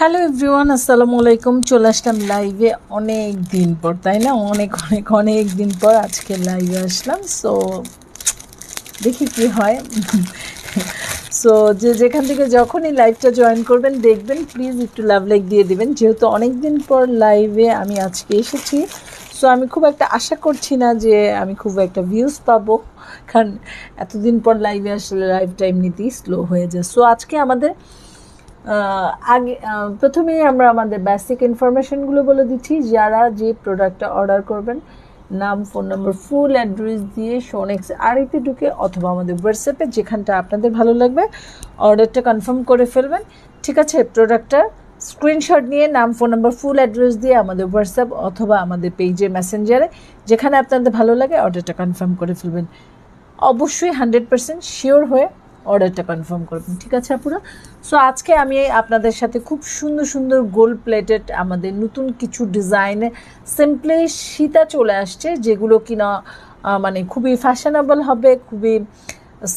Hello everyone, আসসালামু আলাইকুম। চলে আসলাম লাইভে অনেক দিন পর, তাই না? অনেক অনেক অনেক দিন পর আজকে লাইভে আসলাম। সো দেখি কি হয়। সো যে যেখান থেকে যখনই লাইভটা জয়েন করবেন, দেখবেন প্লিজ একটু লাভ লাইক দিয়ে দেবেন। যেহেতু অনেক দিন পর লাইভে আমি আজকে এসেছি। সো আমি খুব একটা আশা করছি না যে আমি খুব একটা ভিউজ পাবো। কারণ এতদিন পর লাইভে আসলে লাইভটা এমনিতেই স্লো হয়ে যায়। সো আজকে আমাদের আগে আহ, প্রথমেই আমরা আমাদের বেসিক ইনফরমেশনগুলো বলে দিচ্ছি যারা যে প্রোডাক্টটা অর্ডার করবেন নাম ফোন নম্বর ফুল অ্যাড্রেস দিয়ে শোনেক্স আড়িতে ঢুকে অথবা আমাদের হোয়াটসঅ্যাপে যেখানটা আপনাদের ভালো লাগবে অর্ডারটা কনফার্ম করে ফেলবেন। ঠিক আছে প্রোডাক্টটা স্ক্রিনশট নিয়ে নাম ফোন নাম্বার ফুল অ্যাড্রেস দিয়ে আমাদের হোয়াটসঅ্যাপ অথবা আমাদের পেজে মেসেঞ্জারে যেখানে আপনাদের ভালো লাগে অর্ডারটা কনফার্ম করে ফেলবেন। অবশ্যই হান্ড্রেড পার্সেন্ট শিওর হয়ে অর্ডারটা কনফার্ম করবেন, ঠিক আছে আপুরা? সো আজকে আমি আপনাদের সাথে খুব সুন্দর সুন্দর গোল্ড প্লেটেড আমাদের নতুন কিছু ডিজাইনে সিম্পলি সীতা চলে আসছে, যেগুলো কিনা মানে খুবই ফ্যাশনেবল হবে, খুবই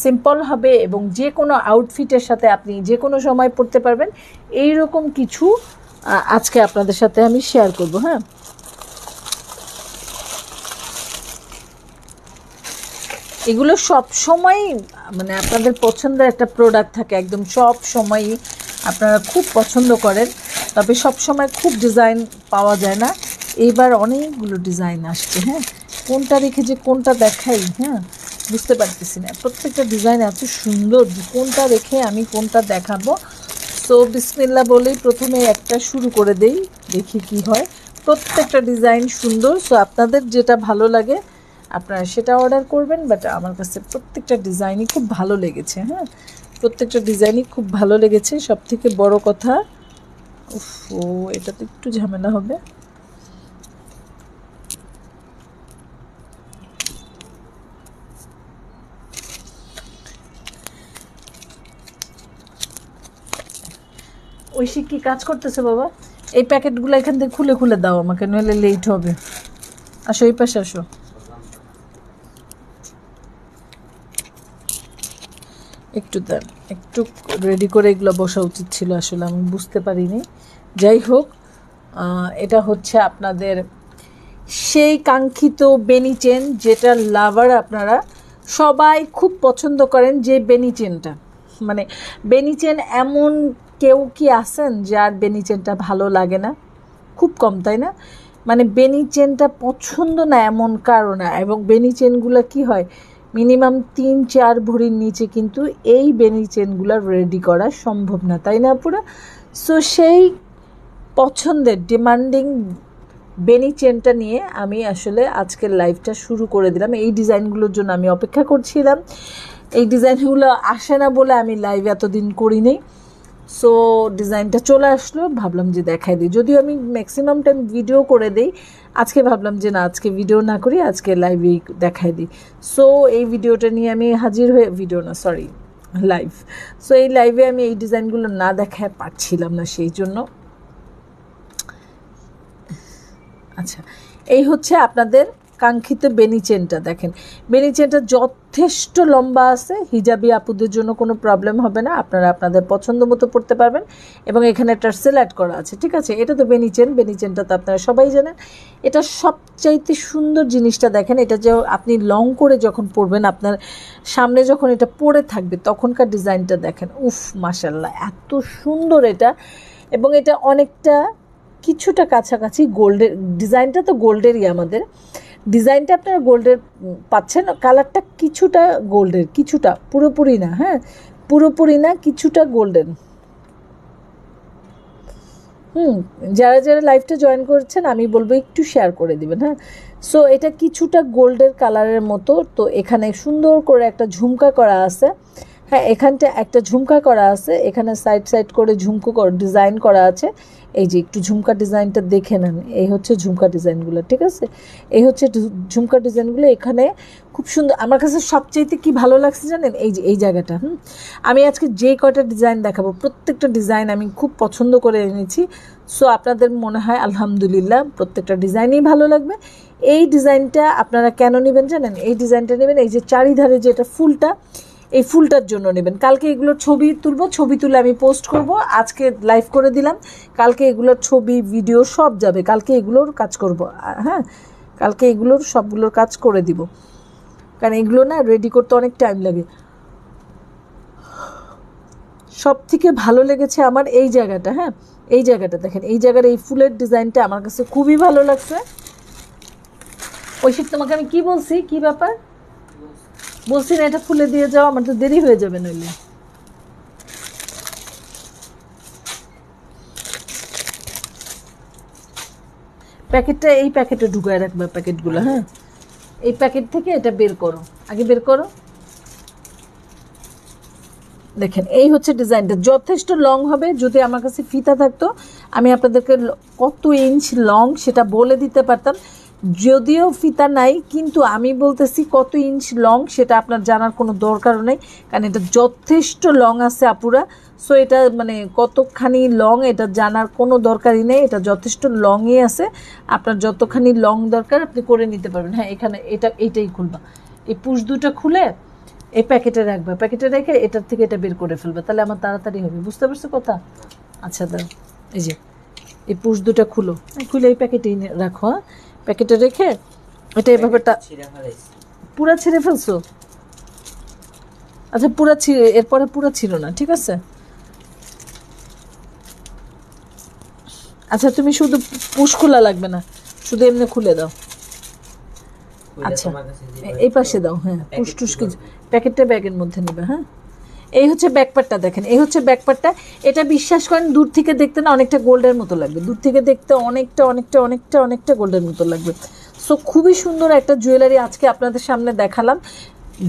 সিম্পল হবে এবং যে কোনো আউটফিটের সাথে আপনি যে কোনো সময় পড়তে পারবেন। এই রকম কিছু আজকে আপনাদের সাথে আমি শেয়ার করব হ্যাঁ? এগুলো সব সময় মানে আপনাদের পছন্দের একটা প্রোডাক্ট থাকে, একদম সব সময়ই আপনারা খুব পছন্দ করেন, তবে সব সময় খুব ডিজাইন পাওয়া যায় না। এইবার অনেকগুলো ডিজাইন আসছে হ্যাঁ? কোনটা রেখে যে কোনটা দেখাই হ্যাঁ? বুঝতে পারতেছি না। প্রত্যেকটা ডিজাইন এত সুন্দর কোনটা রেখে আমি কোনটা দেখাবো। সো বিসমিল্লা বলেই প্রথমে একটা শুরু করে দেই, দেখি কি হয়। প্রত্যেকটা ডিজাইন সুন্দর সো আপনাদের যেটা ভালো লাগে আপনারা সেটা অর্ডার করবেন বাট আমার কাছে প্রত্যেকটা ডিজাইনই খুব ভালো লেগেছে হ্যাঁ? প্রত্যেকটা ডিজাইনই খুব ভালো লেগেছে। সব থেকে বড় কথা ও এটা তো একটু ঝামেলা হবে। ঐশী, কি কাজ করতেছে বাবা? এই প্যাকেটগুলো এখান থেকে খুলে খুলে দাও আমাকে, নইলে লেট হবে। আসো, এই পাশে আসো। একটু দেন একটু রেডি করে এগুলো বসা উচিত ছিল আসলে, আমি বুঝতে পারিনি। যাই হোক এটা হচ্ছে আপনাদের সেই কাঙ্ক্ষিত বেনি চেন যেটা লাভার আপনারা সবাই খুব পছন্দ করেন যে বেনি চেনটা মানে বেনি চেন এমন কেউ কি আছেন যার বেনি চেনটা ভালো লাগে না? খুব কম, তাই না? মানে বেনি চেনটা পছন্দ না এমন কারণ না। এবং বেনি চেনগুলো কি হয় মিনিমাম তিন চার ভরির নিচে কিন্তু এই বেনি চেনগুলো রেডি করা সম্ভব না, তাই না পুরো সো সেই পছন্দের ডিমান্ডিং বেনি চেনটা নিয়ে আমি আসলে আজকের লাইভটা শুরু করে দিলাম। এই ডিজাইনগুলোর জন্য আমি অপেক্ষা করছিলাম। এই ডিজাইনগুলো আসে না বলে আমি লাইভ এতদিন করিনি। সো ডিজাইনটা চলে আসলো, ভাবলাম যে দেখাই দিই। যদিও আমি ম্যাক্সিমাম টাইম ভিডিও করে দিই, আজকে ভাবলাম যে না, আজকে ভিডিও না করি, আজকে লাইভেই দেখাই দিই। সো এই ভিডিওটা নিয়ে আমি হাজির হয়ে ভিডিও না সরি লাইভ সো এই লাইভে আমি এই ডিজাইনগুলো না দেখায় পারছিলাম না সেই জন্য। আচ্ছা এই হচ্ছে আপনাদের কাঙ্ক্ষিত বেনি চেনটা দেখেন। বেনি চেনটা যথেষ্ট লম্বা আছে, হিজাবি আপুদের জন্য কোনো প্রবলেম হবে না, আপনারা আপনাদের পছন্দ মতো পড়তে পারবেন এবং এখানে একটা সিলেক্ট করা আছে, ঠিক আছে? এটা তো বেনি চেন, বেনি চেনটা তো আপনারা সবাই জানেন। এটা সবচাইতে সুন্দর জিনিসটা দেখেন, এটা যে আপনি লং করে যখন পরবেন, আপনার সামনে যখন এটা পরে থাকবে, তখনকার ডিজাইনটা দেখেন, উফ মাসাল্লাহ এত সুন্দর এটা। এবং এটা অনেকটা কিছুটা কাছাকাছি গোল্ডের, ডিজাইনটা তো গোল্ডেরই আমাদের। ডিজাইনটা আপনারা গোল্ডের পাচ্ছেন, কালারটা কিছুটা গোল্ডের, কিছুটা, পুরোপুরি না হ্যাঁ? পুরোপুরি না, কিছুটা গোল্ডেন। হুম, যারা যারা লাইভটা জয়েন করছেন, আমি বলব একটু শেয়ার করে দিবেন হ্যাঁ? সো এটা কিছুটা গোল্ডের কালারের মতো, তো এখানে সুন্দর করে একটা ঝুমকা করা আছে। হ্যাঁ এখানটা একটা ঝুমকা করা আছে। এখানে সাইড সাইড করে ঝুমকো ডিজাইন করা আছে। এই যে একটু ঝুমকা ডিজাইনটা দেখে নেন। এই হচ্ছে ঝুমকা ডিজাইনগুলো, ঠিক আছে? এই হচ্ছে ঝুমকা ডিজাইনগুলো এখানে খুব সুন্দর। আমার কাছে সবচাইতে কি ভালো লাগছে জানেন? এই যে, এই জায়গাটা, হুম? আমি আজকে যে কয়টা ডিজাইন দেখাবো, প্রত্যেকটা ডিজাইন আমি খুব পছন্দ করে এনেছি। সো, আপনাদের মনে হয় আলহামদুলিল্লাহ প্রত্যেকটা ডিজাইনই ভালো লাগবে। এই ডিজাইনটা আপনারা কেন নেবেন জানেন? এই ডিজাইনটা নেবেন, এই যে চারিধারে যেটা ফুলটা এই ফুলটার জন্য নেবেন। কালকে এগুলোর ছবি তুলব, ছবি তুলে আমি পোস্ট করব। আজকে লাইভ করে দিলাম। কালকে এগুলোর ছবি ভিডিও সব যাবে। কালকে এগুলোর কাজ করব। হ্যাঁ কালকে এগুলোর সবগুলোর কাজ করে দিব। কারণ এগুলো না রেডি করতে অনেক টাইম লাগে। সব থেকে ভালো লেগেছে আমার এই জায়গাটা হ্যাঁ এই জায়গাটা দেখেন। এই জায়গার এই ফুলের ডিজাইনটা আমার কাছে খুবই ভালো লাগছে। ঐশিক তোমাকে আমি কি বলছি? কি ব্যাপার? বলছি না, এটা খুলে দিয়ে যাও, আমার তো দেরি হয়ে যাবে নইলে। প্যাকেটটা এই প্যাকেটে ঢুকায় রাখবে প্যাকেটগুলো হ্যাঁ? এই প্যাকেট থেকে এটা বের করো। আগে বের করো। দেখেন, এই হচ্ছে ডিজাইনটা। যথেষ্ট লং হবে, যদি আমার কাছে ফিতা থাকতো, আমি আপনাদেরকে কত ইঞ্চ লং সেটা বলে দিতে পারতাম। যদিও ফিতা নাই, কিন্তু আমি বলতেছি কত ইঞ্চ লং সেটা আপনার জানার কোনো দরকারও নেই, কারণ এটা যথেষ্ট লং আছে আপুরা। সো এটা মানে কতখানি লং এটা জানার কোনো দরকারই নেই, এটা যথেষ্ট লংই আছে। আপনার যতখানি লং দরকার আপনি করে নিতে পারবেন। হ্যাঁ এখানে এটা, এটাই খুলবা। এই পুষ দুটো খুলে এই প্যাকেটে রাখবে। প্যাকেটে রেখে এটার থেকে এটা বের করে ফেলবে। তাহলে আমার তাড়াতাড়ি হবে। বুঝতে পারছ কথা? আচ্ছা দাও এই যে, এই পুষ দুটা খুলো। এই খুলে এই প্যাকেটেই রাখো হ্যাঁ। প্যাকেটে রেখে এটা এভাবে পুরা ছিঁড়ে ফেলছো? আচ্ছা পুরা ছিঁড়ে এরপরে পুরা ছিল না ঠিক আছে? আচ্ছা তুমি শুধু পুষ খোলা লাগবে না শুধু এমনি খুলে দাও। আচ্ছা এই পাশে দাও হ্যাঁ পুষ টুস প্যাকেটটা ব্যাগের মধ্যে নেবে হ্যাঁ? এই হচ্ছে ব্যাকপারটা দেখেন এই হচ্ছে ব্যাকপারটা এটা বিশ্বাস করেন দূর থেকে দেখতে না অনেকটা গোল্ডের মতো লাগবে। দূর থেকে দেখতে অনেকটা অনেকটা অনেকটা অনেকটা গোল্ডের মতো লাগবে। সো খুবই সুন্দর একটা জুয়েলারি আজকে আপনাদের সামনে দেখালাম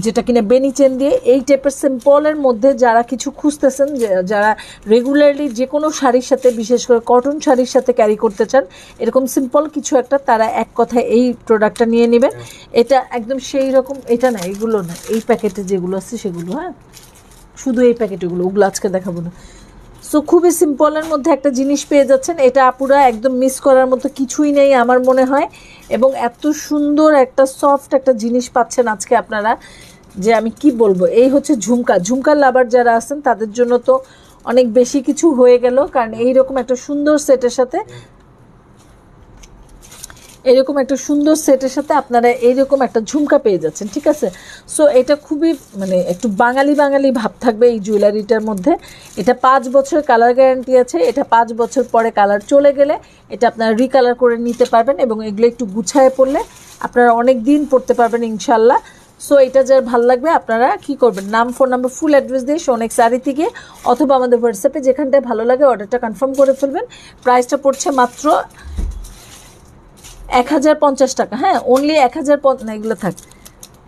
যেটা কিনা বেনি চেন দিয়ে। এই টাইপের সিম্পলের মধ্যে যারা কিছু খুঁজতেছেন যারা রেগুলারলি যে কোনো শাড়ির সাথে বিশেষ করে কটন শাড়ির সাথে ক্যারি করতে চান এরকম সিম্পল কিছু একটা তারা এক কথায় এই প্রোডাক্টটা নিয়ে নেবেন। এটা একদম সেই রকম এটা না এগুলো না এই প্যাকেটে যেগুলো আছে সেগুলো হ্যাঁ? শুধু এই প্যাকেটগুলো, ওগুলো আজকে দেখাবো না। সো খুবই সিম্পলের মধ্যে একটা জিনিস পেয়ে যাচ্ছেন। এটা আপুরা একদম মিস করার মতো কিছুই নেই আমার মনে হয়। এবং এত সুন্দর একটা সফট একটা জিনিস পাচ্ছেন আজকে আপনারা যে আমি কি বলব? এই হচ্ছে ঝুমকা। ঝুমকার লাভার যারা আছেন, তাদের জন্য তো অনেক বেশি কিছু হয়ে গেল। কারণ এইরকম একটা সুন্দর সেটের সাথে এরকম একটা সুন্দর সেটের সাথে আপনারা এইরকম একটা ঝুমকা পেয়ে যাচ্ছেন, ঠিক আছে? সো এটা খুবই মানে একটু বাঙালি বাঙালি ভাব থাকবে এই জুয়েলারিটার মধ্যে। এটা পাঁচ বছর কালার গ্যারান্টি আছে, এটা পাঁচ বছর পরে কালার চলে গেলে এটা আপনারা রিকালার করে নিতে পারবেন এবং এগুলো একটু গুছায় পড়লে আপনারা অনেক দিন পড়তে পারবেন ইনশাল্লাহ সো এটা যার ভালো লাগবে, আপনারা কি করবেন? নাম, ফোন নাম্বার ফুল অ্যাড্রেস দিয়ে সোনেক শাড়ি থেকে অথবা আমাদের হোয়াটসঅ্যাপে যেখানটায় ভালো লাগে অর্ডারটা কনফার্ম করে ফেলবেন। প্রাইসটা পড়ছে মাত্র এক হাজার পঞ্চাশ টাকা। হ্যাঁ অনলি এক হাজার না, এগুলো থাক,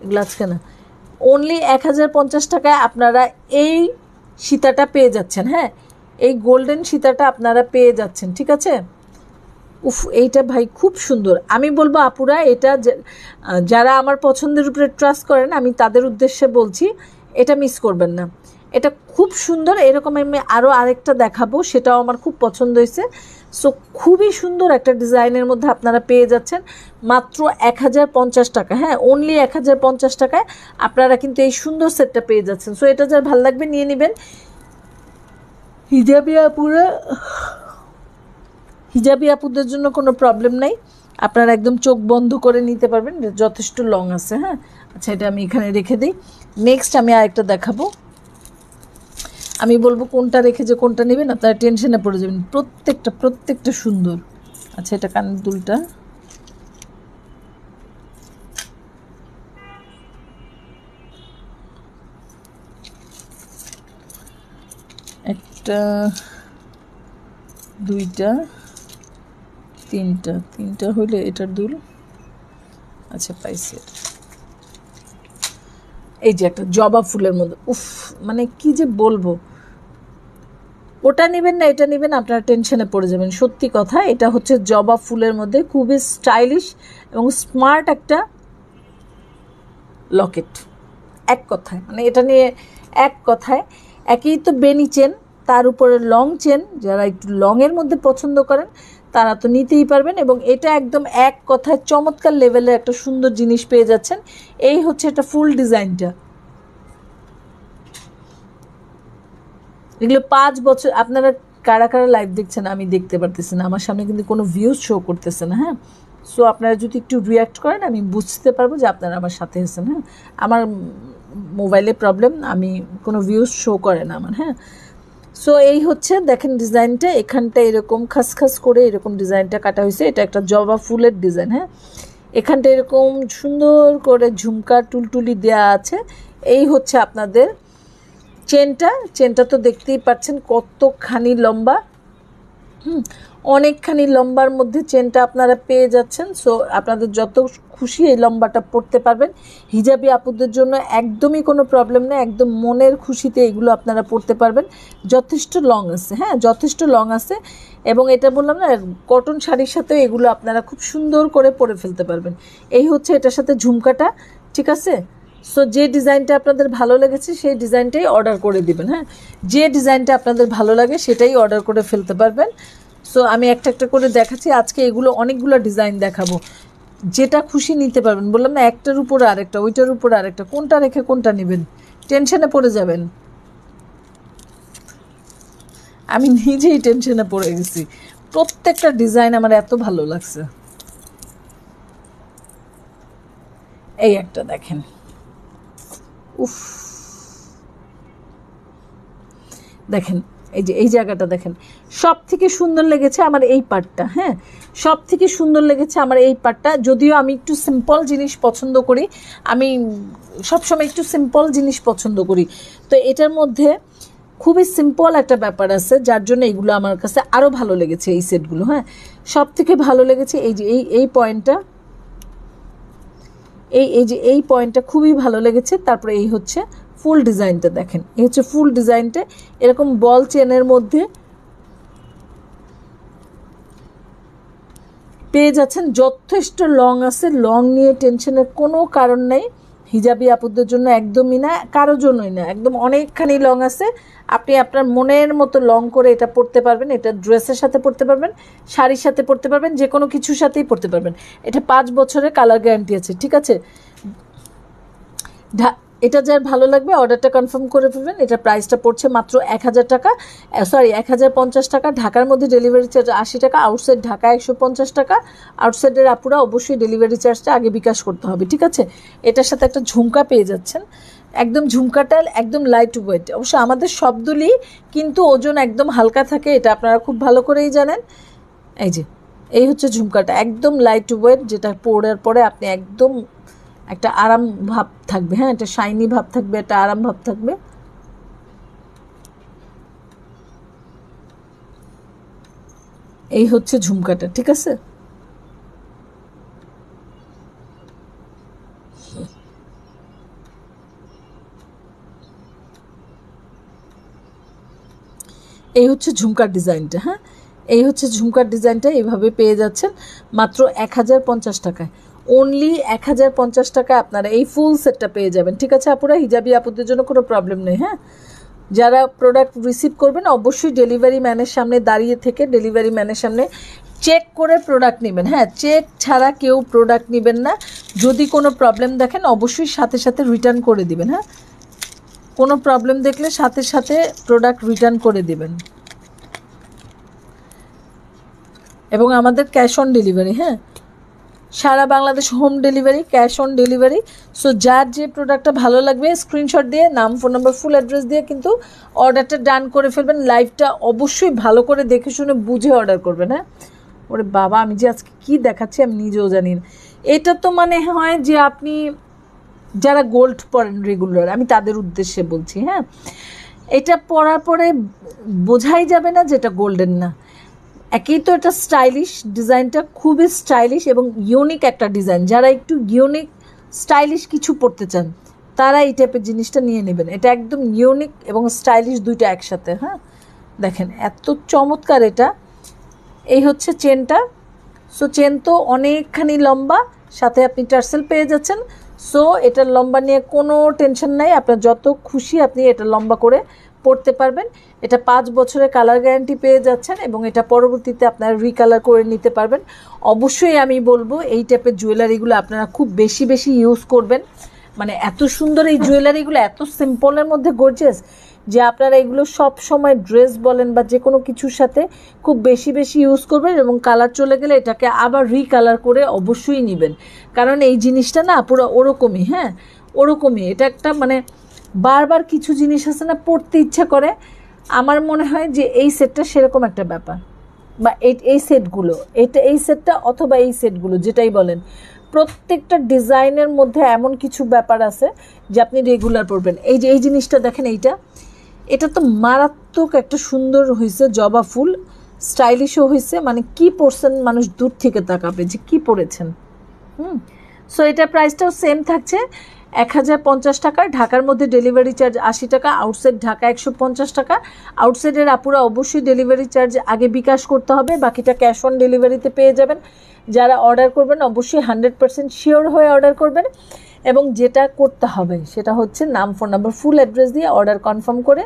এগুলো আজকে না। অনলি এক হাজার পঞ্চাশ টাকায় আপনারা এই সীতাটা পেয়ে যাচ্ছেন হ্যাঁ? এই গোল্ডেন সীতাটা আপনারা পেয়ে যাচ্ছেন, ঠিক আছে? উফ, এইটা ভাই খুব সুন্দর। আমি বলব আপুরা, এটা যারা আমার পছন্দের উপরে ট্রাস্ট করেন, আমি তাদের উদ্দেশ্যে বলছি, এটা মিস করবেন না। এটা খুব সুন্দর, এরকম আমি আরও আরেকটা দেখাবো, সেটাও আমার খুব পছন্দ হয়েছে। সো খুবই সুন্দর একটা ডিজাইনের মধ্যে আপনারা পেয়ে যাচ্ছেন। মাত্র এক হাজার পঞ্চাশ টাকা হ্যাঁ অনলি এক হাজার পঞ্চাশ টাকায় আপনারা কিন্তু এই সুন্দর সেটটা পেয়ে যাচ্ছেন। সো এটা যার ভালো লাগবে নিয়ে নেবেন। হিজাবি আপুরা, হিজাবি আপুদের জন্য কোনো প্রবলেম নাই। আপনারা একদম চোখ বন্ধ করে নিতে পারবেন, যথেষ্ট লং আছে হ্যাঁ। আচ্ছা এটা আমি এখানে রেখে দিই। নেক্সট আমি আরেকটা দেখাবো। আমি বলব কোনটা রেখে যে কোনটা নেবেন আপনারা টেনশনে পড়ে যাবেন। প্রত্যেকটা প্রত্যেকটা সুন্দর। আচ্ছা এটা কানের দুলটা। একটা, দুইটা, তিনটা। তিনটা হইলে এটার দুল। আচ্ছা পাইছি এটা। এই যে একটা জবা ফুলের মধ্যে উফ মানে কি যে বলব। ওটা নেবেন না, এটা নেবেন, আপনারা টেনশনে পড়ে যাবেন। সত্যি কথা, এটা হচ্ছে জবা ফুলের মধ্যে খুবই স্টাইলিশ এবং স্মার্ট একটা লকেট এক কথায় মানে এটা নিয়ে এক কথায়। একই তো বেনি চেন তার উপরে লং চেন যারা একটু লংয়ের মধ্যে পছন্দ করেন তারা তো নিতেই পারবেন এবং এটা একদম এক কথায় চমৎকার লেভেলের একটা সুন্দর জিনিস পেয়ে যাচ্ছেন। এই হচ্ছে এটা ফুল ডিজাইনটা এগুলো পাঁচ বছর, আপনারা কারা কারা লাইভ দেখছেন আমি দেখতে পারতেছি না। আমার সামনে কিন্তু কোনো ভিউজ শো করতেছে না হ্যাঁ? সো আপনারা যদি একটু রিয়াক্ট করেন, আমি বুঝতে পারব যে আপনারা আমার সাথে আছেন হ্যাঁ? আমার মোবাইলে প্রবলেম আমি কোনো ভিউজ শো করে না আমার হ্যাঁ? সো এই হচ্ছে, দেখেন ডিজাইনটা, এখানটা এরকম খাসখাস করে এরকম ডিজাইনটা কাটা হয়েছে। এটা একটা জবা ফুলের ডিজাইন হ্যাঁ? এখানটা এরকম সুন্দর করে ঝুমকা টুলটুলি দেয়া আছে। এই হচ্ছে আপনাদের চেনটা। চেনটা তো দেখতেই পাচ্ছেন কতখানি লম্বা। হুম, অনেকখানি লম্বার মধ্যে চেনটা আপনারা পেয়ে যাচ্ছেন। সো আপনাদের যত খুশি এই লম্বাটা পড়তে পারবেন। হিজাবি আপুদের জন্য একদমই কোনো প্রবলেম নেই, একদম মনের খুশিতে এগুলো আপনারা পড়তে পারবেন। যথেষ্ট লং আছে হ্যাঁ যথেষ্ট লং আছে। এবং এটা বললাম না কটন শাড়ির সাথে এগুলো আপনারা খুব সুন্দর করে পরে ফেলতে পারবেন। এই হচ্ছে এটার সাথে ঝুমকাটা, ঠিক আছে? সো যে ডিজাইনটা আপনাদের ভালো লেগেছে, সেই ডিজাইনটাই অর্ডার করে দিবেন হ্যাঁ? যে ডিজাইনটা আপনাদের ভালো লাগে, সেটাই অর্ডার করে ফেলতে পারবেন। সো আমি একটা একটা করে দেখাচ্ছি। আজকে এগুলো অনেকগুলো ডিজাইন দেখাবো। যেটা খুশি নিতে পারবেন। বললাম না, একটার উপরে আরেকটা, ওইটার উপরে আরেকটা। কোনটা রেখে কোনটা নেবেন? টেনশনে পড়ে যাবেন। আমি নিজেই টেনশনে পড়ে গেছি। প্রত্যেকটা ডিজাইন আমার এত ভালো লাগছে। এই একটা দেখেন। উফ। দেখেন, এই যে, এই জায়গাটা দেখেন। সব থেকে সুন্দর লেগেছে আমার এই পার্টটা হ্যাঁ? সব থেকে সুন্দর লেগেছে আমার এই পার্টটা যদিও আমি একটু সিম্পল জিনিস পছন্দ করি, আমি সবসময় একটু সিম্পল জিনিস পছন্দ করি। তো এটার মধ্যে খুবই সিম্পল একটা ব্যাপার আছে, যার জন্য এগুলো আমার কাছে আরও ভালো লেগেছে এই সেটগুলো হ্যাঁ? সব থেকে ভালো লেগেছে এই যে, এই এই পয়েন্টটা এই এই যে এই পয়েন্টটা খুবই ভালো লেগেছে। তারপরে এই হচ্ছে ফুল ডিজাইনটা দেখেন। এই হচ্ছে ফুল ডিজাইনটা। এরকম বল চেনের মধ্যে পেয়ে যাচ্ছেন। যথেষ্ট লং আছে। লং নিয়ে টেনশনের কোনো কারণ নেই। হিজাবি আপুদের জন্য একদমই না কারও জন্যই না। একদম অনেকখানি লং আছে। আপনি আপনার মনের মতো লং করে এটা পরতে পারবেন, এটা ড্রেসের সাথে পরতে পারবেন, শাড়ির সাথে পরতে পারবেন যে কোনো কিছুর সাথেই পরতে পারবেন। এটা পাঁচ বছরের কালার গ্যারান্টি আছে, ঠিক আছে? এটা যার ভালো লাগবে, অর্ডারটা কনফার্ম করে ফেলবেন। এটা প্রাইসটা পড়ছে মাত্র এক হাজার টাকা সরি এক হাজার পঞ্চাশ টাকা। ঢাকার মধ্যে ডেলিভারি চার্জ আশি টাকা আউটসাইড ঢাকা একশো পঞ্চাশ টাকা। আউটসাইডের আপুরা অবশ্যই ডেলিভারি চার্জটা আগে বিকাশ করতে হবে, ঠিক আছে? এটার সাথে একটা ঝুমকা পেয়ে যাচ্ছেন। একদম ঝুমকাটা একদম লাইট ওয়েট অবশ্য আমাদের সব দুলই কিন্তু ওজন একদম হালকা থাকে, এটা আপনারা খুব ভালো করেই জানেন। এই যে, এই হচ্ছে ঝুমকাটা, একদম লাইট ওয়েট যেটা পরার পরে আপনি একদম একটা আরাম ভাব থাকবে হ্যাঁ একটা শাইনি ভাব থাকবে, একটা আরাম ভাব থাকবে। এই হচ্ছে ঝুমকাটা, ঠিক আছে? এই হচ্ছে ঝুমকার ডিজাইনটা হ্যাঁ? এই হচ্ছে ঝুমকার ডিজাইনটা এইভাবে পেয়ে যাচ্ছেন মাত্র এক হাজার পঞ্চাশ টাকায়। অনলি এক হাজার পঞ্চাশ টাকায় আপনারা এই ফুল সেটটা পেয়ে যাবেন। ঠিক আছে আপুরা? হিজাবি আপুদের জন্য কোনো প্রবলেম নেই হ্যাঁ? যারা প্রোডাক্ট রিসিভ করবেন, অবশ্যই ডেলিভারি ম্যানের সামনে দাঁড়িয়ে থেকে ডেলিভারি ম্যানের সামনে চেক করে প্রোডাক্ট নেবেন হ্যাঁ? চেক ছাড়া কেউ প্রোডাক্ট নেবেন না। যদি কোনো প্রবলেম দেখেন, অবশ্যই সাথে সাথে রিটার্ন করে দিবেন হ্যাঁ? কোনো প্রবলেম দেখলে সাথে সাথে প্রোডাক্ট রিটার্ন করে দিবেন। এবং আমাদের ক্যাশ অন ডেলিভারি হ্যাঁ? সারা Bangladesh home delivery cash on delivery so যার যে প্রোডাক্টটা ভালো লাগবে স্ক্রিনশট দিয়ে, নাম ফোন নাম্বার ফুল অ্যাড্রেস দিয়ে কিন্তু অর্ডারটা ডান করে ফেলবেন। লাইভটা অবশ্যই ভালো করে দেখে শুনে বুঝে অর্ডার করবেন হ্যাঁ? ওরে বাবা, আমি যে আজকে কী দেখাচ্ছি আমি নিজেও জানি না। এটা তো মানে হয় যে আপনি যারা গোল্ড পরেন রেগুলার আমি তাদের উদ্দেশ্যে বলছি হ্যাঁ? এটা পরার পরে বোঝাই যাবে না যেটা গোল্ডেন না। একই তো এটা স্টাইলিশ ডিজাইনটা, খুবই স্টাইলিশ এবং ইউনিক একটা ডিজাইন যারা একটু ইউনিক স্টাইলিশ কিছু পড়তে চান, তারা এই টাইপের জিনিসটা নিয়ে নেবেন। এটা একদম ইউনিক এবং স্টাইলিশ দুইটা একসাথে হ্যাঁ? দেখেন, এত চমৎকার এটা। এই হচ্ছে চেনটা। সো চেন তো অনেকখানি লম্বা, সাথে আপনি টার্সেল পেয়ে যাচ্ছেন। সো এটার লম্বা নিয়ে কোনো টেনশন নাই। আপনার যত খুশি আপনি এটা লম্বা করে পড়তে পারবেন। এটা পাঁচ বছরের কালার গ্যারান্টি পেয়ে যাচ্ছেন এবং এটা পরবর্তীতে আপনারা রিকালার করে নিতে পারবেন। অবশ্যই আমি বলব, এই টাইপের জুয়েলারিগুলো আপনারা খুব বেশি বেশি ইউজ করবেন। মানে এত সুন্দর এই জুয়েলারিগুলো এত সিম্পলের মধ্যে গর্জেস যে আপনারা এগুলো সব সময় ড্রেস বলেন বা যে কোনো কিছুর সাথে খুব বেশি বেশি ইউজ করবেন এবং কালার চলে গেলে এটাকে আবার রিকালার করে অবশ্যই নেবেন। কারণ এই জিনিসটা না পুরো ওরকমই হ্যাঁ? ওরকমই। এটা একটা মানে বারবার কিছু জিনিস আছে না, পড়তে ইচ্ছা করে, আমার মনে হয় যে এই সেটটা সেরকম একটা ব্যাপার। বা এই সেটগুলো এটা, এই সেটটা অথবা এই সেটগুলো যেটাই বলেন। প্রত্যেকটা ডিজাইনের মধ্যে এমন কিছু ব্যাপার আছে যে আপনি রেগুলার পরবেন এই যে, এই জিনিসটা দেখেন এইটা, এটা তো মারাত্মক একটা সুন্দর হয়েছে জবা ফুল। স্টাইলিশও হয়েছে মানে কি পরছেন মানুষ দূর থেকে তাকাবে যে কি পরেছেন হুম? সো এটা প্রাইসটাও সেম থাকছে। এক হাজার পঞ্চাশ টাকা, ঢাকার মধ্যে ডেলিভারি চার্জ আশি টাকা আউটসাইড ঢাকা একশো পঞ্চাশ টাকা। আউটসাইডের আপুরা অবশ্যই ডেলিভারি চার্জ আগে বিকাশ করতে হবে, বাকিটা ক্যাশ অন ডেলিভারিতে পেয়ে যাবেন। যারা অর্ডার করবেন, অবশ্যই হান্ড্রেড পার্সেন্ট শিওর হয়ে অর্ডার করবেন। এবং যেটা করতে হবে, সেটা হচ্ছে নাম ফোন নাম্বার ফুল অ্যাড্রেস দিয়ে অর্ডার কনফার্ম করে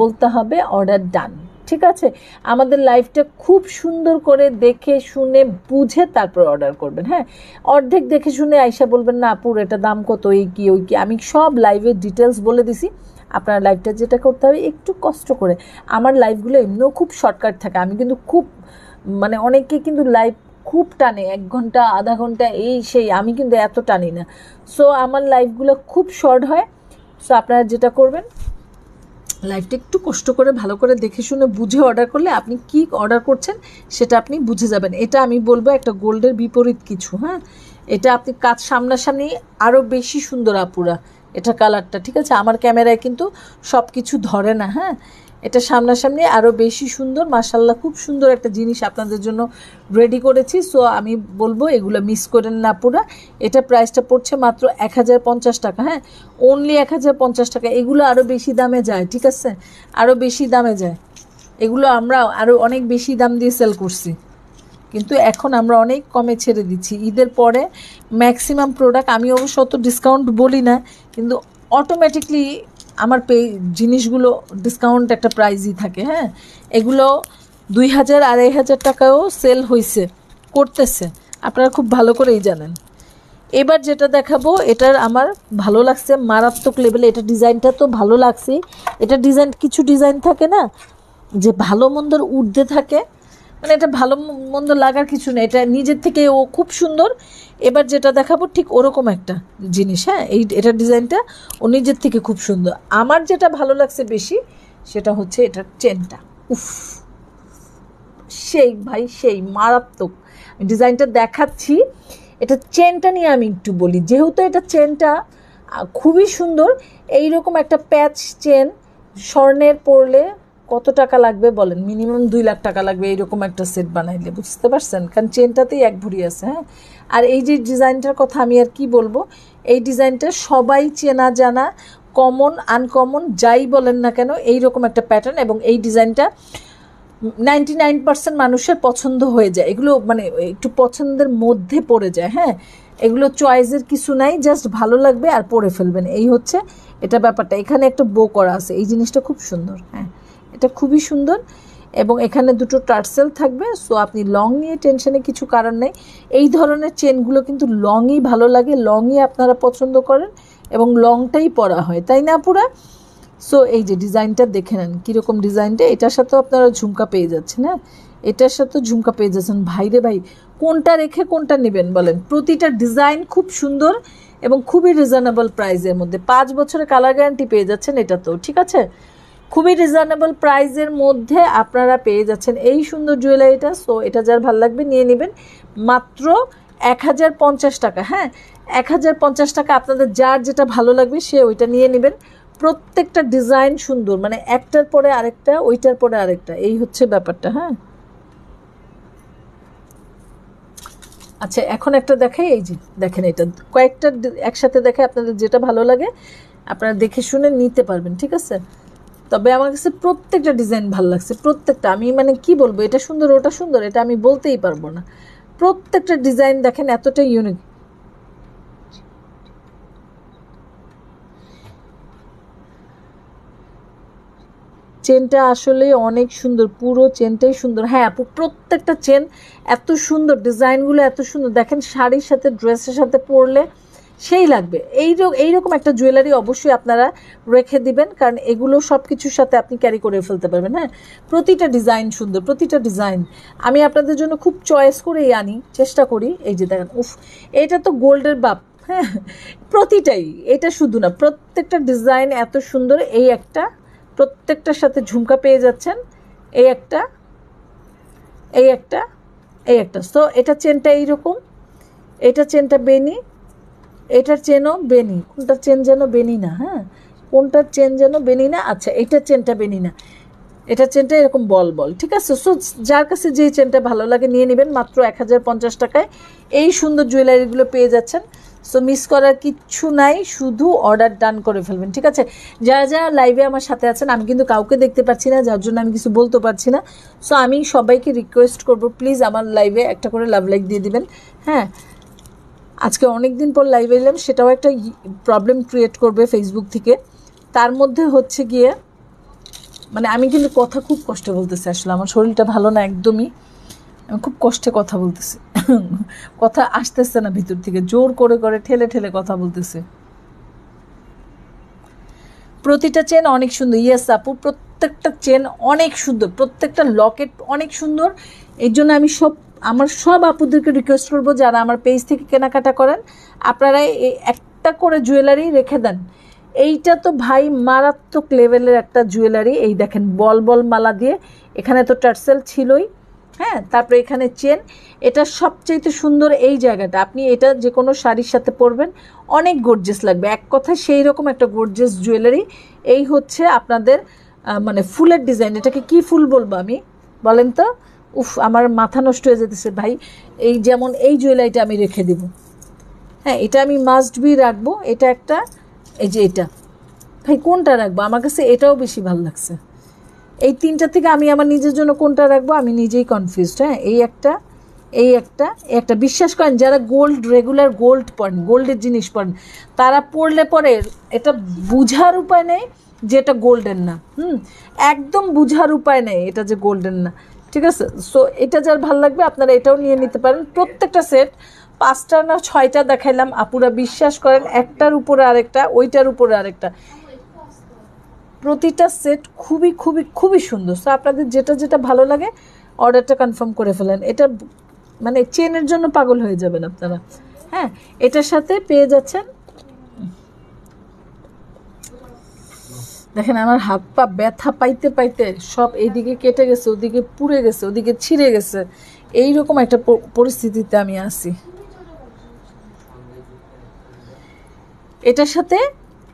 বলতে হবে অর্ডার ডান ঠিক আছে? আমাদের লাইফটা খুব সুন্দর করে দেখে, শুনে, বুঝে তারপর অর্ডার করবেন হ্যাঁ? অর্ধেক দেখে শুনে আইসা বলবেন, না আপুর এটা দাম কত? এই কি, ওই কি? আমি সব লাইভের ডিটেলস বলে দিছি। আপনার লাইফটা যেটা করতে হবে, একটু কষ্ট করে। আমার লাইফগুলো এমনিও খুব শর্টকাট থাকে। আমি কিন্তু খুব মানে অনেকে কিন্তু লাইভ খুব টানে। এক ঘণ্টা, আধা ঘণ্টা, এই সেই, আমি কিন্তু এত টানি না। সো আমার লাইফগুলো খুব শর্ট হয়। সো আপনারা যেটা করবেন লাইফটা একটু কষ্ট করে, ভালো করে দেখে শুনে, বুঝে অর্ডার করলে আপনি কি অর্ডার করছেন সেটা আপনি বুঝে যাবেন। এটা আমি বলব একটা গোল্ডের বিপরীত কিছু হ্যাঁ? এটা আপনি কাজ সামনাসামনি আরও বেশি সুন্দর আপুরা, এটা কালারটা ঠিক আছে? আমার ক্যামেরায় কিন্তু সব কিছু ধরে না হ্যাঁ? এটা সামনাসামনি আরও বেশি সুন্দর মাসাল্লাহ খুব সুন্দর একটা জিনিস আপনাদের জন্য রেডি করেছি। সো আমি বলব এগুলো মিস করেন না পুরা। এটা প্রাইসটা পড়ছে মাত্র এক হাজার পঞ্চাশ টাকা হ্যাঁ? অনলি এক হাজার পঞ্চাশ টাকা। এগুলো আরও বেশি দামে যায়, ঠিক আছে? আরও বেশি দামে যায়। এগুলো আমরা আরও অনেক বেশি দাম দিয়ে সেল করছি। কিন্তু এখন আমরা অনেক কমে ছেড়ে দিচ্ছি। ঈদের পরে ম্যাক্সিমাম প্রোডাক্ট আমি অবশ্য অত ডিসকাউন্ট বলি না, কিন্তু অটোমেটিকলি আমার পে জিনিসগুলো ডিসকাউন্ট একটা প্রাইজই থাকে হ্যাঁ? এগুলো দুই হাজার, আড়াই হাজার টাকাও সেল হয়েছে করতেছে। আপনারা খুব ভালো করেই জানেন। এবার যেটা দেখাবো, এটার আমার ভালো লাগছে, মারাত্মক লেভেলে এটা ডিজাইনটা তো ভালো লাগছে। এটা ডিজাইন কিছু ডিজাইন থাকে না, যে ভালো মন্দর ঊর্ধ্বে থাকে মানে এটা ভালো মন্দ লাগার কিছু নেই। এটা নিজের থেকে ও খুব সুন্দর। এবার যেটা দেখাবো ঠিক ওরকম একটা জিনিস হ্যাঁ? এই এটার ডিজাইনটা ও নিজের থেকে খুব সুন্দর। আমার যেটা ভালো লাগছে বেশি সেটা হচ্ছে এটার চেনটা। উফ! সেই ভাই, সেই মারাত্মক। ডিজাইনটা দেখাচ্ছি। এটা চেনটা নিয়ে আমি একটু বলি, যেহেতু এটা চেনটা খুবই সুন্দর। এই রকম একটা প্যাচ চেন, স্বর্ণের পরলে কত টাকা লাগবে বলেন? মিনিমাম দুই লাখ টাকা লাগবে এইরকম একটা সেট বানাইলে, বুঝতে পারছেন? কারণ চেনটাতেই এক ভরি আছে হ্যাঁ? আর এই যে ডিজাইনটার কথা আমি আর কি বলব, এই ডিজাইনটা সবাই চেনা জানা কমন আনকমন যাই বলেন না কেন এই রকম একটা প্যাটার্ন এবং এই ডিজাইনটা নাইনটি নাইন পার্সেন্ট মানুষের পছন্দ হয়ে যায়। এগুলো মানে একটু পছন্দের মধ্যে পড়ে যায় হ্যাঁ? এগুলো চয়েসের কিছু নাই জাস্ট ভালো লাগবে আর পরে ফেলবেন। এই হচ্ছে এটা ব্যাপারটা। এখানে একটা বো করা আছে। এই জিনিসটা খুব সুন্দর হ্যাঁ? এটা খুবই সুন্দর এবং এখানে দুটো টার্সেল থাকবে, সো আপনি লং নিয়ে টেনশনে কিছু কারণ নেই। এই ধরনের চেনগুলো কিন্তু লংই ভালো লাগে লংই আপনারা পছন্দ করেন এবং লংটাই পরা হয়, তাই না পুরা? সো এই যে ডিজাইনটা দেখে নেন, কীরকম ডিজাইনটা, এটার সাথেও আপনারা ঝুমকা পেয়ে যাচ্ছেন হ্যাঁ? এটার সাথেও ঝুমকা পেয়ে যাচ্ছেন। ভাইরে ভাই, কোনটা রেখে কোনটা নেবেন বলেন? প্রতিটা ডিজাইন খুব সুন্দর এবং খুবই রিজনেবল প্রাইসের মধ্যে। পাঁচ বছরের কালার গ্যারান্টি পেয়ে যাচ্ছেন এটা তো ঠিক আছে? খুবই রিজনেবল প্রাইসের মধ্যে আপনারা পেয়ে যাচ্ছেন। এই সুন্দর জুয়েলারিটা সো এটা যার ভালো লাগবে নিয়ে নেবেন। মাত্র এক হাজার পঞ্চাশ টাকা হ্যাঁ? এক হাজার পঞ্চাশ টাকা আপনাদের যার যেটা ভালো লাগবে সে ওইটা নিয়ে নেবেন। প্রত্যেকটা ডিজাইন সুন্দর মানে একটার পরে আরেকটা, ওইটার পরে আরেকটা। এই হচ্ছে ব্যাপারটা হ্যাঁ? আচ্ছা এখন একটা দেখাই, এই যে দেখেন এটা। কয়েকটা একসাথে দেখে আপনাদের যেটা ভালো লাগে, আপনারা দেখে শুনে নিতে পারবেন, ঠিক আছে? তবে আমার কাছে প্রত্যেকটা ডিজাইন ভালো লাগছে, প্রত্যেকটা। আমি মানে কি বলব, এটা সুন্দর, ওটা সুন্দর, এটা আমি বলতেই পারব না। প্রত্যেকটা ডিজাইন দেখেন এতটা ইউনিক চেনটা আসলে অনেক সুন্দর, পুরো চেনটাই সুন্দর। হ্যাঁ আপু, প্রত্যেকটা চেন এত সুন্দর ডিজাইনগুলো এত সুন্দর। দেখেন শাড়ির সাথে ড্রেসের সাথে পরলে সেই লাগবে। এই এইরকম একটা জুয়েলারি অবশ্যই আপনারা রেখে দিবেন, কারণ এগুলো সব কিছুর সাথে আপনি ক্যারি করে ফেলতে পারবেন হ্যাঁ? প্রতিটা ডিজাইন সুন্দর, প্রতিটা ডিজাইন আমি আপনাদের জন্য খুব চয়েস করেই আনি, চেষ্টা করি। এই যে দেখেন, উফ, এটা তো গোল্ডের বাপ হ্যাঁ? প্রতিটাই, এটা শুধু না, প্রত্যেকটা ডিজাইন এত সুন্দর, এই একটা, প্রত্যেকটার সাথে ঝুমকা পেয়ে যাচ্ছেন, এই একটা এই একটা এই একটা। সো এটা চেনটা এইরকম, এটা চেনটা বেনি এটার চেনও বেনি কোনটার চেন যেন বেনি না হ্যাঁ? কোনটার চেন যেন বেনি না? আচ্ছা এটার চেনটা বেনি না। এটা চেনটা এরকম বল বল, ঠিক আছে? সো যার কাছে যে চেনটা ভালো লাগে নিয়ে নেবেন মাত্র এক হাজার পঞ্চাশ টাকায়। এই সুন্দর জুয়েলারিগুলো পেয়ে যাচ্ছেন। সো মিস করার কিচ্ছু নাই, শুধু অর্ডার ডান করে ফেলবেন, ঠিক আছে? যারা যারা লাইভে আমার সাথে আছেন, আমি কিন্তু কাউকে দেখতে পাচ্ছি না, যার জন্য আমি কিছু বলতে পারছি না। সো আমি সবাইকে রিকোয়েস্ট করব প্লিজ আমার লাইভে একটা করে লাভ লাইক দিয়ে দিবেন হ্যাঁ? আজকে অনেক দিন পর লাইভে এলাম, সেটাও একটা প্রবলেম ক্রিয়েট করবে ফেসবুক থেকে। তার মধ্যে হচ্ছে গিয়ে মানে আমি কিন্তু কথা খুব কষ্টে বলতেছি আসলে, আমার শরীরটা ভালো না একদমই। আমি খুব কষ্টে কথা বলতেছি। কথা আসতেছে না ভিতর থেকে, জোর করে করে ঠেলে ঠেলে কথা বলতেছে। প্রতিটা চেন অনেক সুন্দর। ইয়েস আপু, প্রত্যেকটা চেন অনেক সুন্দর, প্রত্যেকটা লকেট অনেক সুন্দর। এর জন্য আমি সব আমার সব আপুদেরকে রিকোয়েস্ট করব যারা আমার পেজ থেকে কেনাকাটা করেন। আপনারা একটা করে জুয়েলারি রেখে দেন। এইটা তো ভাই মারাত্মক লেভেলের একটা জুয়েলারি এই দেখেন, বল বল মালা দিয়ে। এখানে তো টার্সেল ছিলই। হ্যাঁ তারপরে এখানে চেন এটা সবচাইতে সুন্দর এই জায়গাটা। আপনি এটা যে কোনো শাড়ির সাথে পরবেন। অনেক গর্জেস লাগবে। এক কথায় সেই রকম একটা গর্জেস জুয়েলারি এই হচ্ছে আপনাদের মানে ফুলের ডিজাইন এটাকে কি ফুল বলব আমি? বলেন তো। উফ, আমার মাথা নষ্ট হয়ে যেতেছে, ভাই। এই যেমন এই জুয়েলারিটা আমি রেখে দেব। হ্যাঁ এটা আমি মাস্ট বি রাখব। এটা একটা, এই যে এটা। ভাই, কোনটা রাখব? আমার কাছে এটাও বেশি ভালো লাগছে। এই তিনটা থেকে আমি আমার নিজের জন্য কোনটা রাখব? আমি নিজেই কনফিউজড হ্যাঁ? এই একটা এই একটা একটা। বিশ্বাস করেন, যারা গোল্ড রেগুলার গোল্ড পড়েন গোল্ডের জিনিস পড়েন, তারা পড়লে পরে এটা বুঝার উপায় নেই যে এটা গোল্ডেন না। হুম, একদম বুঝার উপায় নেই এটা যে গোল্ডেন না। ঠিক আছে? সো এটা যার ভালো লাগবে, আপনারা এটাও নিয়ে নিতে পারেন। প্রত্যেকটা সেট পাঁচটা না ছয়টা দেখাইলাম, আপুরা বিশ্বাস করেন, একটার উপরে আরেকটা, ওইটার উপরে আরেকটা। প্রতিটা সেট খুবই খুবই খুবই সুন্দর। সো আপনাদের যেটা যেটা ভালো লাগে অর্ডারটা কনফার্ম করে ফেলেন। এটা মানে চেনের জন্য পাগল হয়ে যাবেন আপনারা। হ্যাঁ? এটার সাথে পেয়ে যাচ্ছেন দেখেন আমার হাত পা ব্যথা পাইতে পাইতে সব এইদিকে কেটে গেছে, ওদিকে পুড়ে গেছে, ওদিকে ছিঁড়ে গেছে। এই রকম একটা পরিস্থিতিতে আমি আছি। এটার সাথে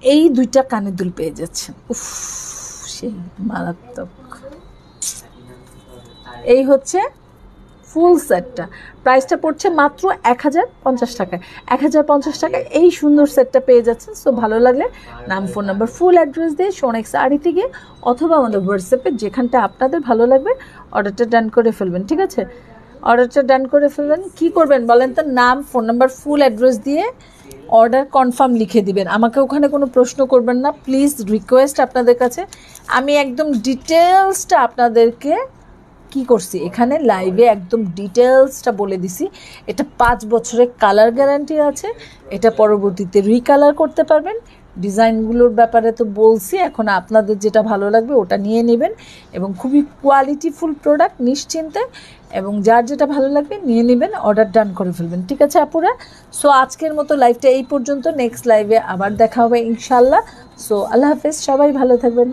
এই দুইটা কানের দুল পেয়ে যাচ্ছেন। উফ, সেই মারাত্মক। এই হচ্ছে ফুল সেটটা। প্রাইসটা পড়ছে মাত্র এক হাজার পঞ্চাশ টাকায়। এক হাজার পঞ্চাশ টাকায় এই সুন্দর সেটটা পেয়ে যাচ্ছেন সো ভালো লাগলে নাম ফোন নাম্বার ফুল অ্যাড্রেস দিয়ে সোনেক্স আড়িতে গিয়ে অথবা আমাদের হোয়াটসঅ্যাপে যেখানটা আপনাদের ভালো লাগবে অর্ডারটা ডান করে ফেলবেন ঠিক আছে? অর্ডারটা ডান করে ফেলবেন। কি করবেন বলেন তো? নাম ফোন নাম্বার ফুল অ্যাড্রেস দিয়ে অর্ডার কনফার্ম লিখে দিবেন। আমাকে ওখানে কোনো প্রশ্ন করবেন না। প্লিজ রিকোয়েস্ট আপনাদের কাছে। আমি একদম ডিটেলসটা আপনাদেরকে কি করছি? এখানে লাইভে একদম ডিটেলসটা বলে দিছি। এটা পাঁচ বছরের কালার গ্যারান্টি আছে। এটা পরবর্তীতে রিকালার করতে পারবেন। ডিজাইনগুলোর ব্যাপারে তো বলছি, এখন আপনাদের যেটা ভালো লাগবে ওটা নিয়ে নেবেন। এবং খুবই কোয়ালিটিফুল প্রোডাক্ট নিশ্চিন্তে। এবং যার যেটা ভালো লাগবে নিয়ে নেবেন অর্ডার ডান করে ফেলবেন। ঠিক আছে, আপুরা? সো আজকের মতো লাইভটা এই পর্যন্ত। নেক্সট লাইভে আবার দেখা হবে ইনশাল্লাহ সো আল্লাহ হাফেজ, সবাই ভালো থাকবেন।